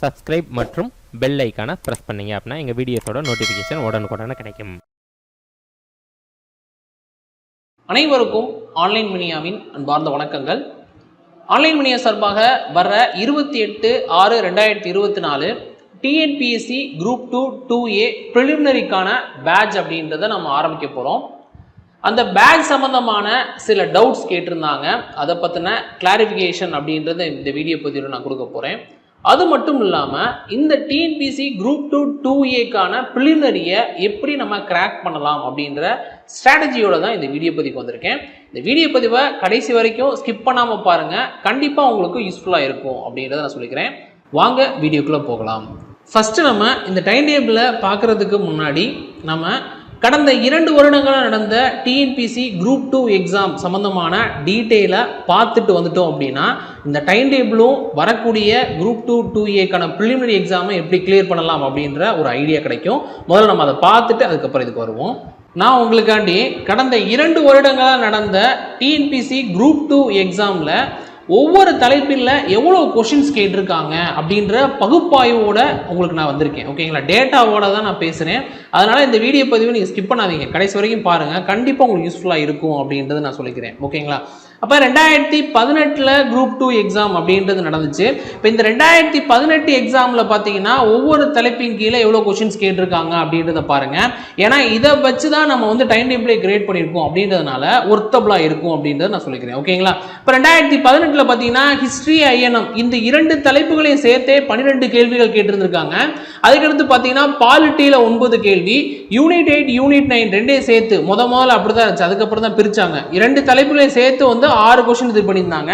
Subscribe மற்றும் bell ஐக்கானை press பண்ணீங்க அப்படின்னா எங்கள் வீடியோஸோட நோட்டிஃபிகேஷன் உடனுக்குடனே கிடைக்கும். அனைவருக்கும் ஆன்லைன் மினியாவின் அன்பார்ந்த வணக்கங்கள். ஆன்லைன் மினியா சார்பாக வர்ற இருபத்தி எட்டு ஆறு ரெண்டாயிரத்தி இருபத்தி நாலு TNPSC group two two A ப்ரிலிமினரிக்கான batch அப்படின்றத நம்ம ஆரம்பிக்க போகிறோம் அந்த பேட்ச் சம்மந்தமான சில டவுட்ஸ் கேட்டிருந்தாங்க. அதை பற்றின கிளாரிஃபிகேஷன் அப்படின்றத இந்த வீடியோ பதிவில் நான் கொடுக்க போகிறேன் அது மட்டும் இல்லாமல் இந்த டிஎன்பிசி குரூப் டூ டூ ஏக்கான ப்ரிலிமினரியை எப்படி நம்ம கிராக் பண்ணலாம் அப்படின்ற ஸ்ட்ராட்டஜியோட தான் இந்த வீடியோ பதிவுக்கு வந்திருக்கேன். இந்த வீடியோ பதிவை கடைசி வரைக்கும் ஸ்கிப் பண்ணாமல் பாருங்கள் கண்டிப்பாக உங்களுக்கு யூஸ்ஃபுல்லாக இருக்கும் அப்படின்றத நான் சொல்லிக்கிறேன். வாங்க வீடியோக்குள்ளே போகலாம். ஃபஸ்ட்டு நம்ம இந்த டைம் டேபிளை பார்க்குறதுக்கு முன்னாடி நம்ம கடந்த இரண்டு வருடங்களாக நடந்த டிஎன்பிசி குரூப் டூ எக்ஸாம் சம்மந்தமான டீட்டெயிலை பார்த்துட்டு வந்துட்டோம் அப்படின்னா இந்த டைம் டேபிளும் வரக்கூடிய குரூப் டூ டூ ஏக்கான ப்ரிலிமினரி எக்ஸாமை எப்படி கிளியர் பண்ணலாம் அப்படின்ற ஒரு ஐடியா கிடைக்கும். முதல்ல நம்ம அதை பார்த்துட்டு அதுக்கப்புறம் இதுக்கு வருவோம். நான் உங்களுக்காண்டி கடந்த இரண்டு வருடங்களாக நடந்த டிஎன்பிசி குரூப் டூ எக்ஸாமில் ஒவ்வொரு தலைப்பில் எவ்வளோ கொஷின்ஸ் கேட்டிருக்காங்க அப்படின்ற பகுப்பாய்வோட உங்களுக்கு நான் வந்திருக்கேன். ஓகேங்களா டேட்டாவோட தான் நான் பேசுகிறேன் அதனால் இந்த வீடியோ பதிவு நீங்கள் ஸ்கிப் பண்ணாதீங்க. கடைசி வரைக்கும் பாருங்கள் கண்டிப்பாக உங்களுக்கு யூஸ்ஃபுல்லாக இருக்கும் அப்படின்றத நான் சொல்லிக்கிறேன். ஓகேங்களா அப்போ ரெண்டாயிரத்தி பதினெட்டில் குரூப் டூ எக்ஸாம் அப்படின்றது நடந்துச்சு. இப்போ இந்த ரெண்டாயிரத்தி பதினெட்டு எக்ஸாமில் பார்த்தீங்கன்னா ஒவ்வொரு தலைப்பின் கீழே எவ்வளோ கொஷின்ஸ் கேட்டிருக்காங்க அப்படின்றத பாருங்கள் ஏன்னா இதை வச்சு தான் நம்ம வந்து டைம் டேபிளை கிரியேட் பண்ணியிருக்கோம் அப்படின்றதுனால ஒர்த்தபிளாக இருக்கும் அப்படின்றத நான் சொல்லிக்கிறேன். ஓகேங்களா இப்போ ரெண்டாயிரத்தி பதினெட்டில் பார்த்தீங்கன்னா ஹிஸ்ட்ரி ஐஎன்எம் இந்த இரண்டு தலைப்புகளையும் சேர்த்தே பன்னிரெண்டு கேள்விகள் கேட்டிருந்திருக்காங்க. அதுக்கடுத்து பார்த்தீங்கன்னா பாலிட்டியில் ஒன்பது கேள்வி யூனிட் எயிட் யூனிட் நைன் ரெண்டையும் சேர்த்து முத முதல்ல அப்படி தான் இருந்துச்சு. அதுக்கப்புறம் தான் பிரித்தாங்க இரண்டு தலைப்புகளையும் சேர்த்து வந்து ஆறு கொஸ்டின் இது பண்ணியிருந்தாங்க.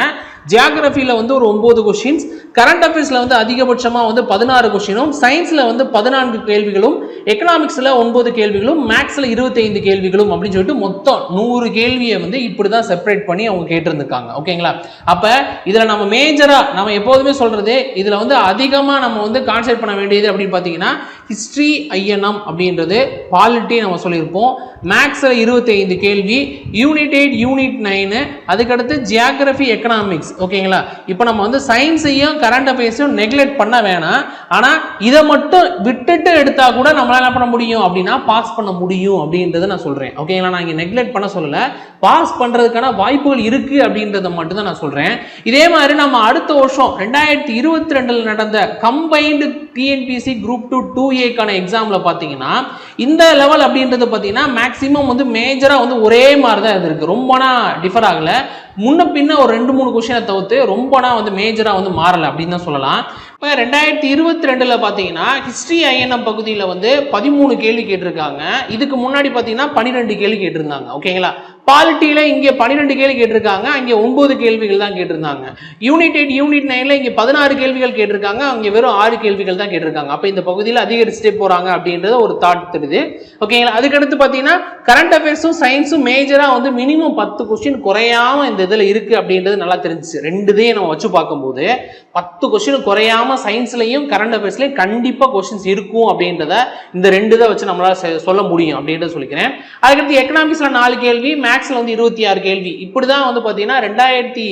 ஜியாகிரஃபியில் வந்து ஒரு ஒம்பது கொஷின்ஸ் கரண்ட் அஃபேர்ஸில் வந்து அதிகபட்சமாக வந்து பதினாறு கொஷினும் சயின்ஸில் வந்து பதினான்கு கேள்விகளும் எக்கனாமிக்ஸில் ஒன்பது கேள்விகளும் மேக்ஸில் இருபத்தைந்து கேள்விகளும் அப்படின்னு சொல்லிட்டு மொத்தம் நூறு கேள்வியை வந்து இப்படி தான் செப்பரேட் பண்ணி அவங்க கேட்டிருந்துருக்காங்க. ஓகேங்களா அப்போ இதில் நம்ம மேஜராக நம்ம எப்போதுமே சொல்கிறது இதில் வந்து அதிகமாக நம்ம வந்து கான்சென்ட் பண்ண வேண்டியது அப்படின்னு பார்த்தீங்கன்னா ஹிஸ்ட்ரி ஐஎன்எம் அப்படின்றது பாலிட்டி நம்ம சொல்லியிருப்போம். மேக்ஸில் இருபத்தைந்து கேள்வி யூனிட் எயிட் யூனிட் நைனு அதுக்கடுத்து ஜியாகிரஃபி எக்கனாமிக்ஸ் ஓகேங்களா? இப்போ நம்ம வந்து சயின்ஸையும் கரண்ட் அஃபேர்ஸையும் நெக்லெக்ட் பண்ண வேணாம். ஆனால் இதை மட்டும் விட்டுட்டு எடுத்தால் கூட நம்மளால் என்ன பண்ண முடியும்? அப்படின்னா பாஸ் பண்ண முடியும் அப்படின்றத நான் சொல்கிறேன் ஓகேங்களா? நான் இங்கே நெக்லெக்ட் பண்ண சொல்லலை. பாஸ் பண்ணுறதுக்கான வாய்ப்புகள் இருக்குது அப்படின்றத மட்டும்தான் நான் சொல்கிறேன் இதே மாதிரி நம்ம அடுத்த வருஷம் ரெண்டாயிரத்தி இருபத்தி ரெண்டில் நடந்த combined TNPC group two two ஏக்கான எக்ஸாமில் பார்த்தீங்கன்னா இந்த லெவல் அப்படின்றது பார்த்தீங்கன்னா மேக்ஸிமம் வந்து மேஜராக வந்து ஒரே மாதிரி தான் இருந்திருக்கு ரொம்பனா டிஃபர் ஆகலை. முன்ன பின்ன ஒரு ரெண்டு மூணு கொஷினை தவிர்த்து ரொம்பனா வந்து மேஜராக வந்து மாறலை அப்படின்னு தான் சொல்லலாம். இப்போ ரெண்டாயிரத்தி இருபத்தி ரெண்டில் பார்த்தீங்கன்னா ஹிஸ்ட்ரி ஐஎன்எம் பகுதியில் வந்து பதிமூணு கேள்வி கேட்டிருக்காங்க. இதுக்கு முன்னாடி பார்த்தீங்கன்னா பன்னிரெண்டு கேள்வி கேட்டிருந்தாங்க. ஓகேங்களா பாலிட்டியில் இங்கே பன்னிரெண்டு கேள்வி கேட்டிருக்காங்க அங்கே ஒன்பது கேள்விகள் தான் கேட்டிருந்தாங்க. யூனிட் எயிட் யூனிட் நைனில் இங்கே பதினாறு கேள்விகள் கேட்டிருக்காங்க அங்கே வெறும் ஆறு கேள்விகள் தான் கேட்டிருக்காங்க. அப்போ இந்த பகுதியில் அதிகரிச்சுட்டே போகிறாங்க அப்படின்றத ஒரு தாட் தெரியுது. ஓகேங்களா அதுக்கடுத்து பார்த்தீங்கன்னா கரண்ட் அஃபேர்ஸும் சயின்ஸும் மேஜராக வந்து மினிமம் பத்து கொஸ்டின் குறையாம இந்த இதில் இருக்குது அப்படின்றது நல்லா தெரிஞ்சுச்சு. ரெண்டுதையும் நம்ம வச்சு பார்க்கும்போது பத்து கொஸ்டின் குறையாம சயின்ஸ்லையும் கரண்ட் அஃபேர்ஸ்லையும் கண்டிப்பாக கொஸ்டின்ஸ் இருக்கும் அப்படின்றத இந்த ரெண்டு இதை வச்சு நம்மளால் செ- சொல்ல முடியும் அப்படின்றத சொல்லிக்கிறேன். அதுக்கடுத்து எக்கனாமிக்ஸில் நாலு கேள்வி மேக்ஸில் வந்து இருபத்தி ஆறு கேள்வி. இப்படி தான் வந்து பார்த்தீங்கன்னா ரெண்டாயிரத்தி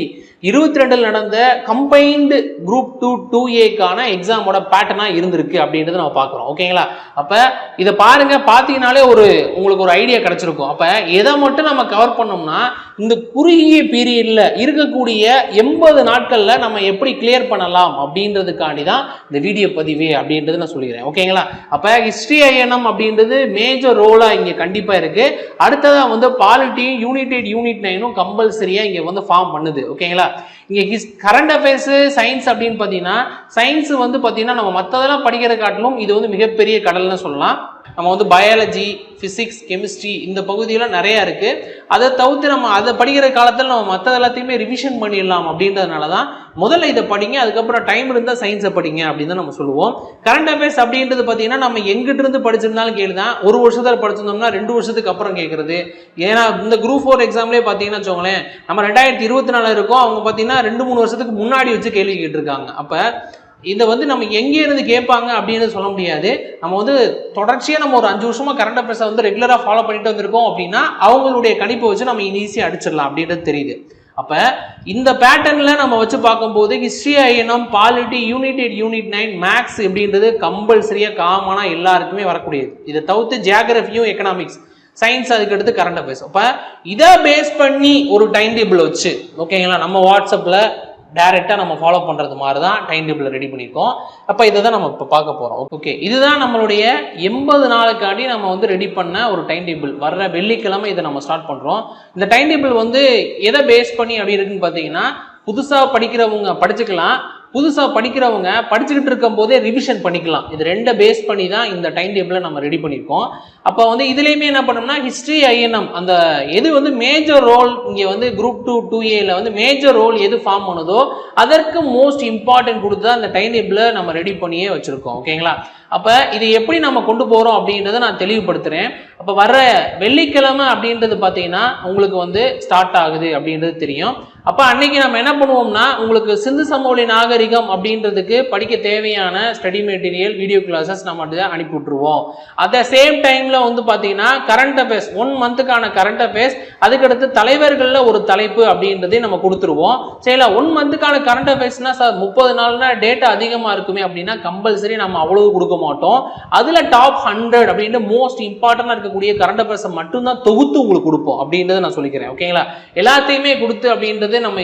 இருபத்தி ரெண்டில் நடந்த கம்பைன்டு குரூப் டூ டூ ஏக்கான எக்ஸாமோட பேட்டர்னாக இருந்திருக்கு அப்படின்றத நம்ம பார்க்குறோம். ஓகேங்களா அப்போ இதை பாருங்க பார்த்தீங்கனாலே ஒரு உங்களுக்கு ஒரு ஐடியா கிடச்சிருக்கும். அப்போ எதை மட்டும் நம்ம கவர் பண்ணோம்னா இந்த குறுகிய பீரியடில் இருக்கக்கூடிய எண்பது நாட்களில் நம்ம எப்படி கிளியர் பண்ணலாம் அப்படின்றதுக்காண்டி தான் இந்த வீடியோ பதிவு அப்படின்றது நான் சொல்லிக்கிறேன். ஓகேங்களா அப்போ ஹிஸ்ட்ரி ஐஎன்எம் அப்படின்றது மேஜர் ரோலாக இங்கே கண்டிப்பாக இருக்குது அடுத்ததாக வந்து பாலிட்டி யூனிட் யூனிட் நைனும் கம்பல்சரியாக இங்கே வந்து ஃபார்ம் பண்ணுது. ஓகேங்களா இங்கே ஹிஸ் கரண்ட் அஃபேர்ஸு சயின்ஸ் அப்படின்னு பார்த்தீங்கன்னா சயின்ஸ் வந்து பார்த்தீங்கன்னா நம்ம மற்றதெல்லாம் படிக்கிற காட்டிலும் இது வந்து மிகப்பெரிய கடல்னு சொல்லலாம். நம்ம வந்து பயாலஜி ஃபிசிக்ஸ் கெமிஸ்ட்ரி இந்த பகுதியெல்லாம் நிறையா இருக்குது அதை தவிர்த்து நம்ம அதை படிக்கிற காலத்தில் நம்ம மற்ற எல்லாத்தையுமே ரிவிஷன் பண்ணிடலாம் அப்படின்றதுனால தான் முதல்ல இதை படிங்க அதுக்கப்புறம் டைம் இருந்தால் சயின்ஸை படிங்க அப்படின்னு தான் நம்ம சொல்லுவோம். கரண்ட் அஃபேர்ஸ் அப்படின்றது பார்த்தீங்கன்னா நம்ம எங்கிட்டிருந்து படிச்சிருந்தாலும் கேளுதான். ஒரு வருஷத்தில் படிச்சிருந்தோம்னா ரெண்டு வருஷத்துக்கு அப்புறம் கேட்குறது ஏன்னா இந்த குரூப் ஃபோர் எக்ஸாம்லேயே பார்த்தீங்கன்னா வச்சுக்கோங்களேன் நம்ம ரெண்டாயிரத்தி இருபத்தி நாலு இருக்கோம். அவங்க பார்த்தீங்கன்னா ரெண்டு மூணு வருஷத்துக்கு முன்னாடி வச்சு கேள்வி கேட்டிருக்காங்க. அப்போ இதை வந்து நம்ம எங்கே இருந்து கேட்பாங்க அப்படின்னு சொல்ல முடியாது. நம்ம வந்து தொடர்ச்சியாக நம்ம ஒரு அஞ்சு வருஷமாக கரண்ட் அஃபேர்ஸை வந்து ரெகுலராக ஃபாலோ பண்ணிட்டு வந்திருக்கோம் அப்படின்னா அவங்களுடைய கணிப்பை வச்சு நம்ம ஈஸியாக அடிச்சிடலாம் அப்படின்றது தெரியுது. அப்போ இந்த பேட்டர்னில் நம்ம வச்சு பார்க்கும்போது history INM polity unit eight unit nine maths அப்படின்றது கம்பல்சரியாக காமனாக எல்லாருக்குமே வரக்கூடியது. இதை தவிர்த்து ஜியாகிரபியும் எக்கனாமிக்ஸ் சயின்ஸ் அதுக்கு அடுத்து கரண்ட் அஃபேர்ஸ் அப்போ இதை பேஸ் பண்ணி ஒரு டைம் டேபிள் வச்சு ஓகேங்களா நம்ம வாட்ஸ்அப்பில் டைரெக்டாக நம்ம ஃபாலோ பண்ணுறது மாதிரி தான் டைம் டேபிள் ரெடி பண்ணியிருக்கோம் அப்போ இதை தான் நம்ம இப்போ பார்க்க போகிறோம் ஓகே இதுதான் நம்மளுடைய எண்பது நாளுக்காண்டி நம்ம வந்து ரெடி பண்ண ஒரு டைம் டேபிள் வர்ற வெள்ளிக்கிழமை இதை நம்ம ஸ்டார்ட் பண்ணுறோம் இந்த டைம் டேபிள் வந்து எதை பேஸ் பண்ணி அப்படி இருக்குன்னு பார்த்தீங்கன்னா புதுசாக படிக்கிறவங்க படிச்சுக்கலாம். புதுசாக படிக்கிறவங்க படிச்சுக்கிட்டு இருக்கும் போதே ரிவிஷன் பண்ணிக்கலாம். இது ரெண்டை பேஸ் பண்ணி தான் இந்த டைம் டேபிளை நம்ம ரெடி பண்ணியிருக்கோம். அப்போ வந்து இதுலேயுமே என்ன பண்ணோம்னா ஹிஸ்ட்ரி ஐஎன்எம் அந்த எது வந்து மேஜர் ரோல் இங்கே வந்து குரூப் டூ டூ ஏல வந்து மேஜர் ரோல் எது ஃபார்ம் பண்ணுதோ அதற்கு மோஸ்ட் இம்பார்ட்டன்ட் கொடுத்து தான் இந்த டைம் டேபிளை நம்ம ரெடி பண்ணியே வச்சுருக்கோம். ஓகேங்களா அப்போ இதை எப்படி நம்ம கொண்டு போகிறோம் அப்படின்றத நான் தெளிவுபடுத்துகிறேன் அப்போ வர வெள்ளிக்கிழமை அப்படின்றது பார்த்தீங்கன்னா உங்களுக்கு வந்து ஸ்டார்ட் ஆகுது அப்படின்றது தெரியும். அப்போ அன்னைக்கு நம்ம என்ன பண்ணுவோம்னா உங்களுக்கு சிந்து சமவெளி நாகரிகம் அப்படின்றதுக்கு படிக்க தேவையான ஸ்டடி மெட்டீரியல் வீடியோ கிளாஸஸ் நம்ம அனுப்பி விட்டுருவோம். அட் த சேம் டைம்ல வந்து பார்த்தீங்கன்னா கரண்ட் அஃபேர்ஸ் ஒன் மந்த்துக்கான கரண்ட் அஃபேர்ஸ் அதுக்கடுத்து தலைவர்களில் ஒரு தலைப்பு அப்படின்றதையும் நம்ம கொடுத்துருவோம். சரிங்களா ஒன் மந்த்துக்கான கரண்ட் அஃபேர்ஸ்னா சார் முப்பது நாள்னா டேட்டா அதிகமாக இருக்குமே அப்படின்னா கம்பல்சரி நம்ம அவ்வளவு கொடுக்க மாட்டோம். அதில் டாப் ஹண்ட்ரட் அப்படின்ட்டு மோஸ்ட் இம்பார்ட்டண்டாக இருக்கக்கூடிய கரண்ட் அஃபேர்ஸை மட்டும்தான் தொகுத்து உங்களுக்கு கொடுப்போம் அப்படின்றத நான் சொல்லிக்கிறேன் ஓகேங்களா எல்லாத்தையுமே கொடுத்து அப்படின்றது நம்ம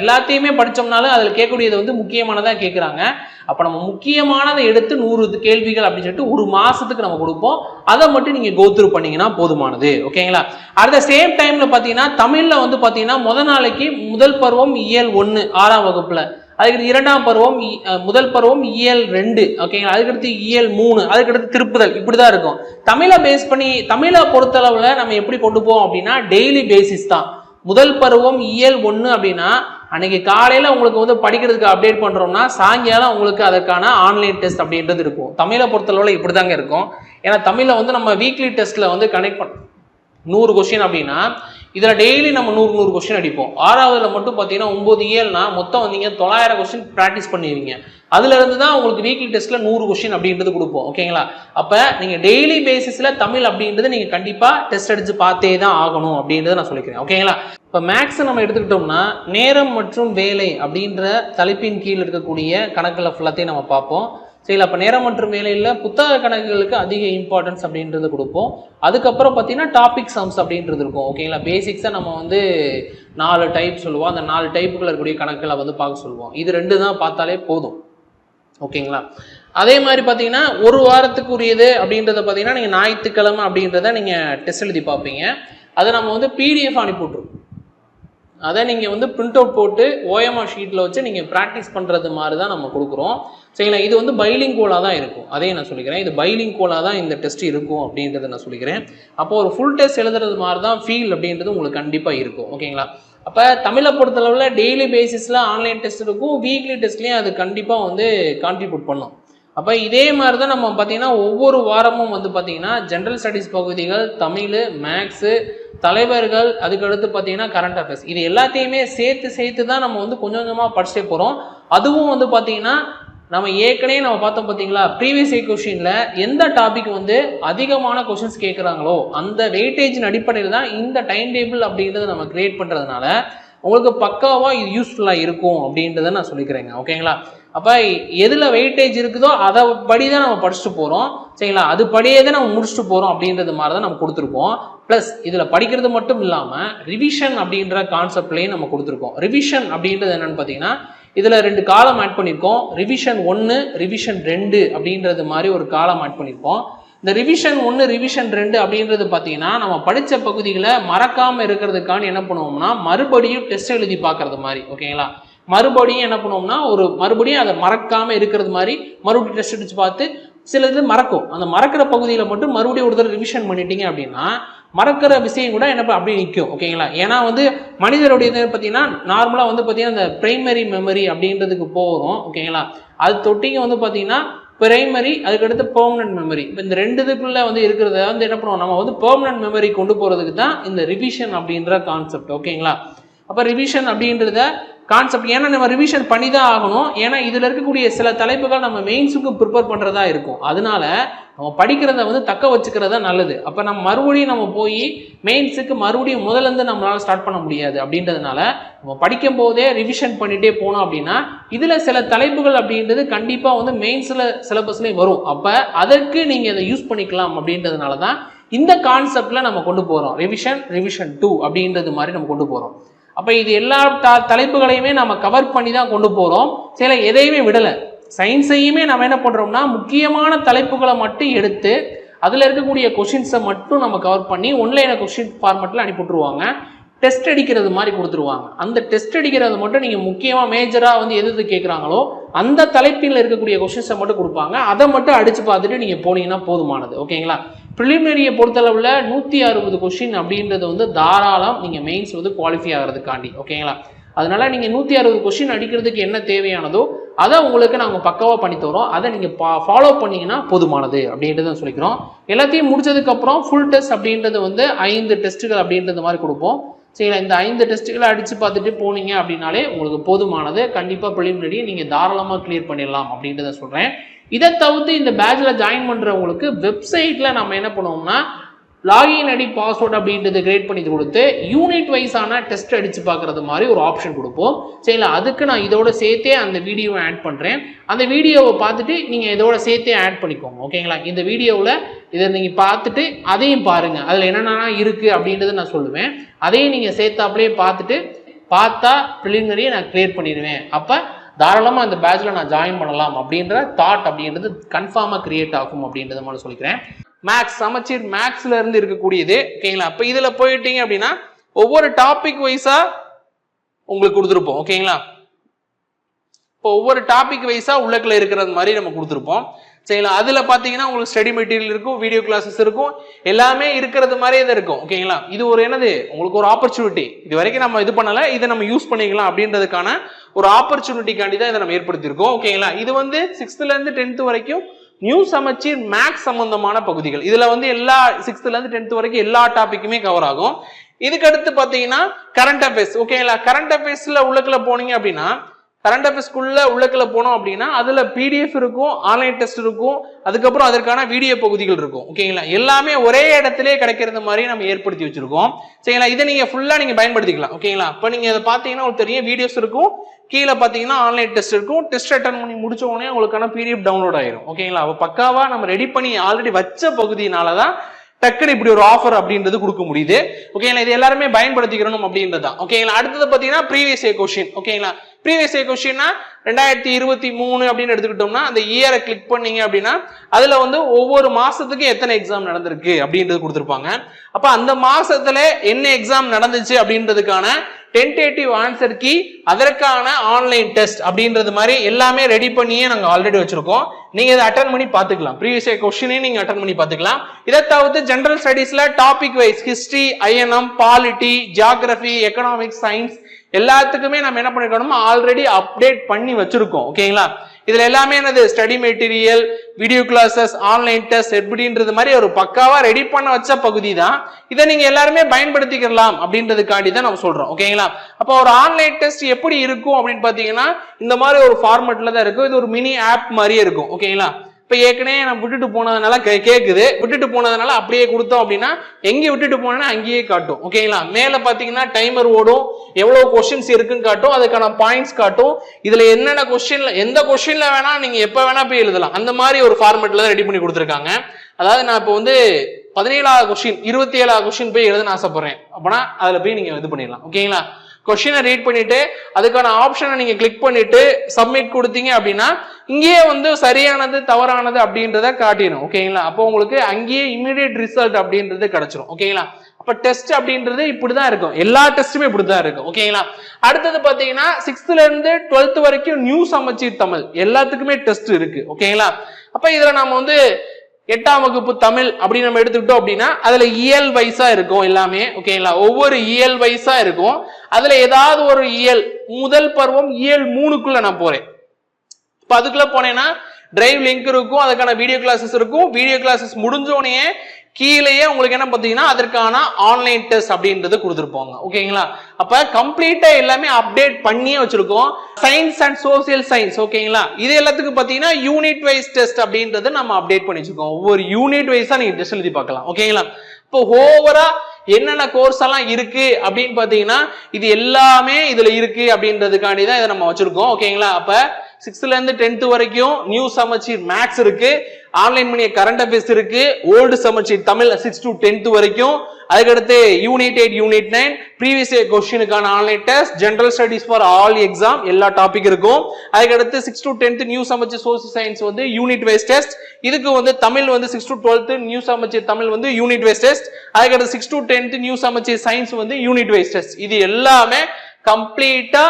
எல்லாத்தையுமே படிச்சோம்னாலும் அதில் கேட்கக்கூடியது வந்து முக்கியமானதாக கேட்குறாங்க அப்போ நம்ம முக்கியமானதை எடுத்து நூறு கேள்விகள் அப்படின்னு சொல்லிட்டு ஒரு மாதத்துக்கு நம்ம கொடுப்போம். அதை மட்டும் நீங்கள் கோத்ரூ பண்ணிங்கன்னா போதுமானது ஓகேங்களா அட் த சேம் டைமில் பார்த்தீங்கன்னா தமிழில் வந்து பார்த்தீங்கன்னா முத நாளைக்கு முதல் பருவம் இயல் ஒன்று ஆறாம் வகுப்பில். அதுக்கடுத்து இரண்டாம் பருவம் இ- முதல் பருவம் இயல் ரெண்டு ஓகேங்களா அதுக்கடுத்து இயல் மூணு அதுக்கடுத்து திருப்புதல் இப்படி தான் இருக்கும். தமிழை பேஸ் பண்ணி தமிழை பொறுத்தளவில் நம்ம எப்படி கொண்டு போவோம் அப்படின்னா டெய்லி பேசிஸ் தான். முதல் பருவம் இயல் ஒன்று அப்படின்னா அன்னைக்கு காலையில் உங்களுக்கு வந்து படிக்கிறதுக்கு அப்டேட் பண்ணுறோம்னா சாயங்காலம் உங்களுக்கு அதற்கான ஆன்லைன் டெஸ்ட் அப்படின்றது இருக்கும். தமிழை பொறுத்தளவில் இப்படி தாங்க இருக்கும். ஏன்னா தமிழை வந்து நம்ம வீக்லி டெஸ்ட்டில் வந்து கனெக்ட் பண்ண நூறு கொஸ்டின் அப்படின்னா இதில் டெய்லி நம்ம நூறு நூறு கொஸ்டின் அடிப்போம். ஆறாவதுல மட்டும் பார்த்தீங்கன்னா ஒம்பது ஏழ்னா மொத்தம் வந்தீங்க தொள்ளாயிரம் கொஸ்டின் ப்ராக்டிஸ் பண்ணுவீங்க. அதுலேருந்து தான் உங்களுக்கு வீக்லி டெஸ்ட்டில் நூறு கொஸ்டின் அப்படின்றது கொடுப்போம். ஓகேங்களா அப்போ நீங்கள் டெய்லி பேசிஸில் தமிழ் அப்படின்றது நீங்கள் கண்டிப்பாக டெஸ்ட் அடித்து பார்த்தே தான் ஆகணும் அப்படின்றத நான் சொல்லிக்கிறேன். ஓகேங்களா இப்போ மேக்ஸை நம்ம எடுத்துக்கிட்டோம்னா நேரம் மற்றும் வேலை அப்படின்ற தலைப்பின் கீழ் இருக்கக்கூடிய கணக்கில் ஃபுல்லாத்தையும் நம்ம பார்ப்போம். சரிங்களா அப்போ நேரம் மற்றும் வேலையில் புத்தக கணக்குகளுக்கு அதிக இம்பார்ட்டன்ஸ் அப்படின்றது கொடுப்போம். அதுக்கப்புறம் பார்த்தீங்கன்னா டாபிக் சம்ஸ் அப்படின்றது இருக்கும். ஓகேங்களா பேசிக்ஸாக நம்ம வந்து நாலு டைப் சொல்லுவோம். அந்த நாலு டைப்புக்குள்ள இருக்கக்கூடிய கணக்குகளை வந்து பார்க்க சொல்லுவோம். இது ரெண்டு தான் பார்த்தாலே போதும். ஓகேங்களா அதே மாதிரி பார்த்தீங்கன்னா ஒரு வாரத்துக்கு உரியது அப்படின்றத பார்த்தீங்கன்னா நீங்கள் ஞாயிற்றுக்கிழமை அப்படின்றத நீங்கள் டெஸ்ட் எழுதி பார்ப்பீங்க. அதை நம்ம வந்து பிடிஎஃப் அனுப்பிவிட்ருவோம் அதை நீங்கள் வந்து பிரிண்ட் அவுட் போட்டு ஓஎம்ஆர் ஷீட்டில் வச்சு நீங்கள் ப்ராக்டிஸ் பண்ணுறது மாதிரி தான் நம்ம கொடுக்குறோம். சரிங்களா? இது வந்து பைலிங் கோலாக தான் இருக்கும். அதையும் நான் சொல்லிக்கிறேன். இது பைலிங் கோலாக தான் இந்த டெஸ்ட் இருக்கும் அப்படின்றத நான் சொல்லிக்கிறேன். அப்போ ஒரு ஃபுல் டெஸ்ட் எழுதுறது மாதிரி தான் ஃபீல் அப்படின்றது உங்களுக்கு கண்டிப்பாக இருக்கும். ஓகேங்களா? அப்போ தமிழை பொறுத்தளவில் டெய்லி பேசிஸில் ஆன்லைன் டெஸ்ட் இருக்கும் வீக்லி டெஸ்ட்லேயும் அது கண்டிப்பாக வந்து கான்ட்ரிபியூட் பண்ணும். அப்போ இதே மாதிரி தான் நம்ம பார்த்தீங்கன்னா ஒவ்வொரு வாரமும் வந்து பார்த்தீங்கன்னா ஜென்ரல் ஸ்டடீஸ் பகுதிகள் தமிழ் மேக்ஸு தலைவர்கள் அதுக்கடுத்து பார்த்தீங்கன்னா கரண்ட் அஃபேர்ஸ் இது எல்லாத்தையுமே சேர்த்து சேர்த்து தான் நம்ம வந்து கொஞ்சம் கொஞ்சமாக படிச்சுட்டே போகிறோம் அதுவும் வந்து பார்த்தீங்கன்னா நம்ம ஏற்கனவே நம்ம பார்த்தோம் பார்த்தீங்களா? ப்ரீவியஸ் இயர் கொஷினில் எந்த டாபிக் வந்து அதிகமான கொஷின்ஸ் கேட்குறாங்களோ அந்த வெயிட்டேஜின் அடிப்படையில் தான் இந்த டைம் டேபிள் அப்படின்றத நம்ம கிரியேட் பண்ணுறதுனால உங்களுக்கு பக்காவாக இது யூஸ்ஃபுல்லாக இருக்கும் அப்படின்றத நான் சொல்லிக்கிறேங்க. ஓகேங்களா அப்போ எதில் வெயிட்டேஜ் இருக்குதோ அதை படி தான் நம்ம படிச்சுட்டு போகிறோம் சரிங்களா? அது படியே தான் நம்ம முடிச்சுட்டு போகிறோம் அப்படின்றது மாதிரி தான் நம்ம கொடுத்துருக்கோம். ப்ளஸ் இதில் படிக்கிறது மட்டும் இல்லாமல் ரிவிஷன் அப்படின்ற கான்செப்ட்லேயும் நம்ம கொடுத்துருக்கோம். ரிவிஷன் அப்படின்றது என்னென்னு பார்த்தீங்கன்னா இதில் ரெண்டு காலம் ஆட் பண்ணியிருக்கோம் ரிவிஷன் ஒன்று ரிவிஷன் ரெண்டு அப்படின்றது மாதிரி ஒரு காலம் ஆட் பண்ணியிருக்கோம் இந்த ரிவிஷன் ஒன்று ரிவிஷன் ரெண்டு அப்படின்றது பார்த்தீங்கன்னா நம்ம படித்த பகுதிகளை மறக்காமல் இருக்கிறதுக்கான என்ன பண்ணுவோம்னா மறுபடியும் டெஸ்ட் எழுதி பார்க்கறது மாதிரி ஓகேங்களா மறுபடியும் என்ன பண்ணுவோம்னா ஒரு மறுபடியும் அதை மறக்காமல் இருக்கிறது மாதிரி மறுபடியும் டெஸ்ட் அடிச்சு பார்த்து சில இது மறக்கும். அந்த மறக்கிற பகுதியில் மட்டும் மறுபடியும் ஒரு தடவை ரிவிஷன் பண்ணிட்டீங்க அப்படின்னா மறக்கிற விஷயம் கூட என்ன ப- அப்படியே நிற்கும் ஓகேங்களா ஏன்னா வந்து மனிதருடைய இது பார்த்தீங்கன்னா நார்மலாக வந்து பார்த்தீங்கன்னா அந்த பிரைமரி மெமரி அப்படின்றதுக்கு போகிறோம் ஓகேங்களா அது தொட்டிங்க வந்து பார்த்தீங்கன்னா பிரைமரி அதுக்கடுத்து பெர்மனன்ட் மெமரி இப்போ இந்த ரெண்டு இதுக்குள்ளே வந்து இருக்கிறத வந்து என்ன பண்ணுவோம் நம்ம வந்து பெர்மனன்ட் மெமரி கொண்டு போகிறதுக்கு தான் இந்த ரிவிஷன் அப்படின்ற கான்செப்ட் ஓகேங்களா அப்போ ரிவிஷன் அப்படின்றத கான்செப்ட் ஏன்னா நம்ம ரிவிஷன் பண்ணி தான் ஆகணும். ஏன்னா இதில் இருக்கக்கூடிய சில தலைப்புகள் நம்ம மெயின்ஸுக்கு ப்ரிப்பேர் பண்ணுறதா இருக்கும். அதனால நம்ம படிக்கிறத வந்து தக்க வச்சுக்கிறது தான் நல்லது. அப்போ நம்ம மறுபடியும் நம்ம போய் மெயின்ஸுக்கு மறுபடியும் முதல்ல இருந்து ஸ்டார்ட் பண்ண முடியாது அப்படின்றதுனால நம்ம படிக்கும் போதே ரிவிஷன் பண்ணிகிட்டே போனோம் அப்படின்னா இதில் சில தலைப்புகள் அப்படின்றது கண்டிப்பாக வந்து மெயின்ஸில் சிலபஸ்லேயும் வரும். அப்போ அதற்கு நீங்கள் இதை யூஸ் பண்ணிக்கலாம் அப்படின்றதுனால தான் இந்த கான்செப்டில் நம்ம கொண்டு போகிறோம் ரிவிஷன் ரிவிஷன் டூ அப்படின்றது மாதிரி நம்ம கொண்டு போகிறோம் அப்போ இது எல்லா த தலைப்புகளையுமே நம்ம கவர் பண்ணி தான் கொண்டு போகிறோம் சில எதையுமே விடலை. சயின்ஸையுமே நம்ம என்ன பண்ணுறோம்னா முக்கியமான தலைப்புகளை மட்டும் எடுத்து அதில் இருக்கக்கூடிய கொஷின்ஸை மட்டும் நம்ம கவர் பண்ணி ஒன்லைன கொஷின் ஃபார்மெட்டில் அனுப்பிவிட்ருவாங்க டெஸ்ட் அடிக்கிறது மாதிரி கொடுத்துருவாங்க. அந்த டெஸ்ட் அடிக்கிறது மட்டும் நீங்கள் முக்கியமாக மேஜராக வந்து எது எது கேட்குறாங்களோ அந்த தலைப்பில் இருக்கக்கூடிய கொஷின்ஸை மட்டும் கொடுப்பாங்க. அதை மட்டும் அடித்து பார்த்துட்டு நீங்கள் போனீங்கன்னா போதுமானது. ஓகேங்களா ப்ரிலிமினரியை பொறுத்தளவில் நூற்றி அறுபது கொஷின் அப்படின்றது வந்து தாராளம் நீங்கள் மெயின்ஸ் வந்து குவாலிஃபை ஆகிறதுக்காண்டி ஓகேங்களா அதனால நீங்கள் நூற்றி அறுபது கொஷின் அடிக்கிறதுக்கு என்ன தேவையானதோ அதை உங்களுக்கு நாங்கள் பக்காவாக பண்ணி தரோம். அதை நீங்கள் பா ஃபாலோ பண்ணிங்கன்னா போதுமானது அப்படின்றத சொல்லிக்கிறோம். எல்லாத்தையும் முடிச்சதுக்கப்புறம் ஃபுல் டெஸ்ட் அப்படின்றது வந்து ஐந்து டெஸ்ட்டுகள் அப்படின்றது மாதிரி கொடுப்போம். சரிங்களா? இந்த ஐந்து டெஸ்ட்டுகளை அடித்து பார்த்துட்டு போனீங்க அப்படின்னாலே உங்களுக்கு போதுமானது. கண்டிப்பாக ப்ரிலிமினரி நீங்கள் தாராளமாக கிளியர் பண்ணிடலாம் அப்படின்றத சொல்கிறேன் இதை தவிர்த்து இந்த பேட்சில் ஜாயின் பண்ணுறவங்களுக்கு வெப்சைட்டில் நம்ம என்ன பண்ணுவோம்னா லாகின் ஐடி பாஸ்வேர்ட் அப்படின்றது கிரியேட் பண்ணி கொடுத்து யூனிட் வைஸான டெஸ்ட் அடித்து பார்க்குறது மாதிரி ஒரு ஆப்ஷன் கொடுப்போம். சரிங்களா? அதுக்கு நான் இதோட சேர்த்தே அந்த வீடியோவை ஆட் பண்ணுறேன் அந்த வீடியோவை பார்த்துட்டு நீங்கள் இதோட சேர்த்தே ஆட் பண்ணிக்கோங்க. ஓகேங்களா? இந்த வீடியோவில் இதை நீங்கள் பார்த்துட்டு அதையும் பாருங்கள் அதில் என்னென்னா இருக்குது அப்படின்றத நான் சொல்லுவேன். அதையும் நீங்கள் சேர்த்தாப்லேயே பார்த்துட்டு பார்த்தா ப்ரிலிமினரியை நான் கிளியர் பண்ணிடுவேன். அப்போ தாராளமாக அந்த பேட்சில் நான் ஜாயின் பண்ணலாம். அப்படின்ற தாட் அப்படின்றது கன்ஃபார்மாக கிரியேட் ஆகும் அப்படின்றத மாதிரி சொல்லிக்கிறேன். மேக்ஸ் சமச்சீர் மேக்ஸ்ல இருந்து இருக்கக்கூடியது. ஓகேங்களா அப்போ இதில் போயிட்டீங்க அப்படின்னா ஒவ்வொரு டாபிக் வைஸா உங்களுக்கு கொடுத்துருப்போம். ஓகேங்களா இப்போ ஒவ்வொரு டாபிக் வைஸா உள்ளக்குள்ள இருக்கிறது மாதிரி நம்ம கொடுத்துருப்போம். சரிங்களா? அதில் பார்த்தீங்கன்னா உங்களுக்கு ஸ்டடி மெட்டீரியல் இருக்கும் வீடியோ கிளாஸஸ் இருக்கும். எல்லாமே இருக்கிறது மாதிரியே தான் இருக்கும். ஓகேங்களா இது ஒரு என்னது? உங்களுக்கு ஒரு ஆப்பர்ச்சுனிட்டி இது வரைக்கும் நம்ம இது பண்ணலை இதை நம்ம யூஸ் பண்ணிக்கலாம் அப்படின்றதுக்கான ஒரு ஆப்பர்ச்சுனிட்டிக்காண்டி தான் இதை நம்ம ஏற்படுத்தியிருக்கோம். ஓகேங்களா இது வந்து சிக்ஸ்த்துலேருந்து டென்த்து வரைக்கும் நியூ சமச்சீர் மேக்ஸ் சம்பந்தமான பகுதிகள். இதுல வந்து எல்லா சிக்ஸ்த்ல இருந்து டென்த் வரைக்கும் எல்லா டாபிக்குமே கவர் ஆகும். இதுக்கு அடுத்து பாத்தீங்கன்னா கரண்ட் அஃபேர்ஸ் ஓகேங்களா கரண்ட் அஃபேர்ஸ்ல உள்ளக்குள்ள போனீங்க அப்படின்னா கரண்ட் அஃபேர்ஸ்க்குள்ள உள்ளக்குள்ள போனோம் அப்படின்னா அதுல பிடிஎஃப் இருக்கும் ஆன்லைன் டெஸ்ட் இருக்கும் அதுக்கப்புறம் அதற்கான வீடியோ பகுதிகள் இருக்கும். ஓகேங்களா எல்லாமே ஒரே இடத்திலே கிடைக்கிறது மாதிரி நம்ம ஏற்படுத்தி வச்சிருக்கோம். சரிங்களா இதை நீங்க ஃபுல்லா நீங்க பயன்படுத்திக்கலாம். ஓகேங்களா இப்போ நீங்க அதை பார்த்தீங்கன்னா ஒரு தெரியும் வீடியோஸ் இருக்கும். கீழே பார்த்தீங்கன்னா ஆன்லைன் டெஸ்ட் இருக்கும். டெஸ்ட் அட்டன் பண்ணி முடிச்ச உடனே உங்களுக்கான பிடிஎஃப் டவுன்லோட் ஆயிரும். ஓகேங்களா அப்போ பக்காவா நம்ம ரெடி பண்ணி ஆல்ரெடி வச்ச பகுதியினால தான் டக்குனு இப்படி ஒரு ஆஃபர் அப்படின்றது கொடுக்க முடியுது. ஓகேங்களா இது எல்லாருமே பயன்படுத்திக்கிறணும் அப்படின்றது தான். ஓகேங்களா அடுத்தது பார்த்தீங்கன்னா ப்ரீவியஸ் இயர் கொஷின் ஓகேங்களா ப்ரீவியஸ் இயர் கொஸ்டின்னா ரெண்டாயிரத்தி இருபத்தி மூணு அப்படின்னு எடுத்துக்கிட்டோம்னா அந்த இயரை கிளிக் பண்ணீங்க அப்படின்னா அதுல வந்து ஒவ்வொரு மாதத்துக்கும் எத்தனை எக்ஸாம் நடந்திருக்கு அப்படின்றது கொடுத்துருப்பாங்க. அப்ப அந்த மாசத்துல என்ன எக்ஸாம் நடந்துச்சு அப்படின்றதுக்கான டென்டேட்டிவ் ஆன்சர் கீ அதற்கான ஆன்லைன் டெஸ்ட் அப்படின்றது மாதிரி எல்லாமே ரெடி பண்ணியே நாங்கள் ஆல்ரெடி வச்சிருக்கோம். நீங்க இதை அட்டன் பண்ணி பார்த்துக்கலாம். ப்ரீவியஸ் இயர் கொஸ்டினே நீங்க அட்டன் பண்ணி பார்த்துக்கலாம். இதை தவிர்த்து general ஸ்டடீஸ்ல topic wise history INM polity geography economics science எல்லாத்துக்குமே நம்ம என்ன பண்ணிக்கணுமோ ஆல்ரெடி அப்டேட் பண்ணி வச்சிருக்கோம். ஓகேங்களா இதுல எல்லாமே என்னது? Study material video classes online test எப்படின்றது மாதிரி ஒரு பக்காவா ரெடி பண்ண வச்ச பகுதி தான் இதை நீங்க எல்லாருமே பயன்படுத்திக்கலாம் அப்படின்றதுக்காண்டி தான் நம்ம சொல்றோம். ஓகேங்களா அப்போ ஒரு ஆன்லைன் டெஸ்ட் எப்படி இருக்கும் அப்படின்னு பாத்தீங்கன்னா இந்த மாதிரி ஒரு ஃபார்மெட்ல தான் இருக்கும். இது ஒரு மினி ஆப் மாதிரியே இருக்கும். ஓகேங்களா இப்போ ஏற்கனவே நான் விட்டுட்டு போனதுனால கே கேட்குது விட்டுட்டு போனதுனால அப்படியே கொடுத்தோம் அப்படின்னா எங்கே விட்டுட்டு போனேன்னா அங்கேயே காட்டும். ஓகேங்களா? மேலே பார்த்தீங்கன்னா டைமர் ஓடும். எவ்வளோ கொஸ்டின்ஸ் இருக்குன்னு காட்டும். அதுக்கான பாயிண்ட்ஸ் காட்டும். இதில் என்னென்ன கொஸ்டின்ல எந்த கொஸ்டின்ல வேணால் நீங்கள் எப்போ வேணால் போய் எழுதலாம். அந்த மாதிரி ஒரு ஃபார்மெட்டில் தான் ரெடி பண்ணி கொடுத்துருக்காங்க. அதாவது நான் இப்போ வந்து பதினேழாவது கொஸ்டின் இருபத்தி ஏழாவது கொஸ்டின் போய் எழுதுன்னு ஆசைப்பட்றேன். அப்படின்னா அதில் போய் நீங்கள் இது பண்ணிடலாம். ஓகேங்களா? கொஷினை ரீட் பண்ணிட்டு அதுக்கான ஆப்ஷனை நீங்க கிளிக் பண்ணிட்டு சப்மிட் கொடுத்தீங்க அப்படின்னா இங்கேயே வந்து சரியானது தவறானது அப்படின்றத காட்டிடும் ஓகேங்களா அப்போ உங்களுக்கு அங்கேயே இமீடியட் ரிசல்ட் அப்படின்றது கிடைச்சிரும். ஓகேங்களா அப்ப டெஸ்ட் அப்படின்றது இப்படிதான் இருக்கும். எல்லா டெஸ்ட்டுமே இப்படிதான் இருக்கும். ஓகேங்களா அடுத்தது பாத்தீங்கன்னா சிக்ஸ்த்ல இருந்து டுவெல்த் வரைக்கும் நியூ சமச்சீர் தமிழ். எல்லாத்துக்குமே டெஸ்ட் இருக்கு. ஓகேங்களா அப்ப இதுல நம்ம வந்து எட்டாம் வகுப்பு தமிழ் அப்படின்னு நம்ம எடுத்துக்கிட்டோம் அப்படின்னா அதுல இயல் வைஸா இருக்கும் எல்லாமே ஓகேங்களா ஒவ்வொரு இயல் வைஸா இருக்கும். அதுல ஏதாவது ஒரு இயல் முதல் பருவம் இயல் மூணுக்குள்ள நான் போறேன். இப்போ அதுக்குள்ள போனேன்னா டிரைவ் லிங்க் இருக்கும் அதுக்கான வீடியோ கிளாஸஸ் இருக்கும். வீடியோ கிளாஸஸ் முடிஞ்சோடனே கீழேயே உங்களுக்கு என்ன பார்த்தீங்கன்னா அதற்கான ஆன்லைன் டெஸ்ட் அப்படின்றது கொடுத்துருப்பாங்க. ஓகேங்களா? அப்போ கம்ப்ளீட்டாக எல்லாமே அப்டேட் பண்ணியே வச்சுருக்கோம். சயின்ஸ் அண்ட் சோசியல் சயின்ஸ் ஓகேங்களா? இது எல்லாத்துக்கும் பார்த்தீங்கன்னா யூனிட் வைஸ் டெஸ்ட் அப்படின்றத நம்ம அப்டேட் பண்ணி வச்சுருக்கோம். ஒவ்வொரு யூனிட் வைஸாக நீங்கள் டெஸ்ட் எழுதி பார்க்கலாம். ஓகேங்களா? இப்போ ஓவராக என்னென்ன கோர்ஸ் எல்லாம் இருக்கு அப்படின்னு பார்த்தீங்கன்னா இது எல்லாமே இதில் இருக்கு அப்படின்றதுக்காண்டி தான் இதை நம்ம வச்சுருக்கோம். ஓகேங்களா? அப்போ சிக்ஸ்த்ல இருந்து டென்த் வரைக்கும் நியூ சமச்சீர் மேக்ஸ் இருக்கு. ஆன்லைன் மணிய கரண்ட் அஃபேர்ஸ் இருக்கு. ஓல்டு சமச்சீர் தமிழ் சிக்ஸ் டு டென்த் வரைக்கும். அதுக்கடுத்து unit eight unit nine previous year கொஸ்டினுக்கான online test general studies for all exam எல்லா டாபிக் இருக்கும். அதுக்கடுத்து six to tenth new Samacheer social science வந்து யூனிட் வைஸ் டெஸ்ட் இதுக்கு வந்து தமிழ் வந்து six to twelfth new Samacheer Tamil வந்து யூனிட் வைஸ் டெஸ்ட் அதுக்கடுத்து six to tenth new Samacheer science வந்து யூனிட் வைஸ் டெஸ்ட் இது எல்லாமே கம்ப்ளீட்டா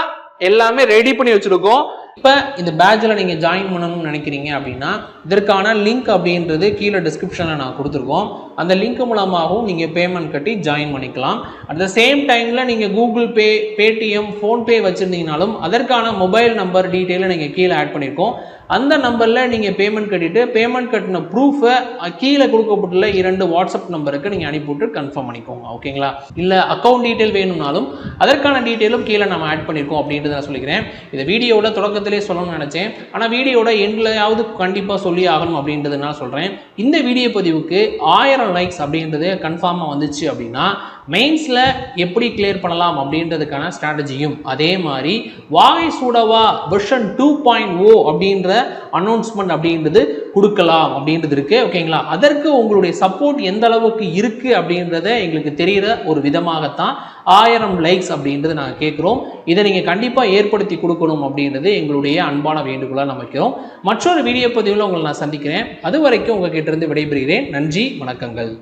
எல்லாமே ரெடி பண்ணி வச்சிருக்கோம். இப்போ இந்த பேட்சில் நீங்கள் ஜாயின் பண்ணணும்னு நினைக்கிறீங்க அப்படின்னா இதற்கான லிங்க் அப்படின்றது கீழே டிஸ்கிரிப்ஷனில் நான் கொடுத்துருக்கோம். அந்த லிங்க் மூலமாகவும் நீங்கள் பேமெண்ட் கட்டி ஜாயின் பண்ணிக்கலாம். அட் த சேம் டைமில் நீங்கள் கூகுள் பே பேடிஎம் ஃபோன்பே வச்சுருந்தீங்கனாலும் அதற்கான மொபைல் நம்பர் டீட்டெயிலை நீங்கள் கீழே ஆட் பண்ணியிருக்கோம் அந்த நம்பரில் நீங்கள் பேமெண்ட் கட்டிட்டு பேமெண்ட் கட்டின ப்ரூஃபை கீழே கொடுக்கப்பட்டுள்ள இரண்டு வாட்ஸ்அப் நம்பருக்கு நீங்கள் அனுப்பிவிட்டு கன்ஃபார்ம் பண்ணிக்கோங்க. ஓகேங்களா இல்லை அக்கௌண்ட் டீட்டெயில் வேணும்னாலும் அதற்கான டீட்டெயிலும் கீழே நம்ம ஆட் பண்ணியிருக்கோம் அப்படின்றத நான் சொல்லிக்கிறேன். இந்த வீடியோட தொடக்கத்திலே சொல்லணும்னு நினச்சேன். ஆனால் வீடியோட எண்ட்லையாவது கண்டிப்பாக சொல்லி ஆகணும் அப்படின்றது நான் சொல்கிறேன் இந்த வீடியோ பதிவுக்கு ஆயிரம் லைக்ஸ் அப்படின்றது கன்ஃபார்மாக வந்துச்சு அப்படின்னா மெயின்ஸில் எப்படி கிளியர் பண்ணலாம் அப்படின்றதுக்கான ஸ்ட்ராட்டஜியும் அதே மாதிரி வாகை சூடவா வெர்ஷன் டூ பாயிண்ட் ஓ அப்படின்ற அனௌன்ஸ்மெண்ட் அப்படின்றது கொடுக்கலாம் அப்படின்றது இருக்கு. ஓகேங்களா அதற்கு உங்களுடைய சப்போர்ட் எந்த அளவுக்கு இருக்குது அப்படின்றத எங்களுக்கு தெரிகிற ஒரு விதமாகத்தான் ஆயிரம் லைக்ஸ் அப்படின்றது நாங்கள் கேட்குறோம். இதை நீங்கள் கண்டிப்பாக ஏற்படுத்தி கொடுக்கணும் அப்படின்றது எங்களுடைய அன்பான வேண்டுகோளாக நமக்கிறோம் மற்றொரு வீடியோ பதிவில் உங்களை நான் சந்திக்கிறேன். அது வரைக்கும் உங்ககிட்ட இருந்து விடைபெறுகிறேன். நன்றி வணக்கங்கள்.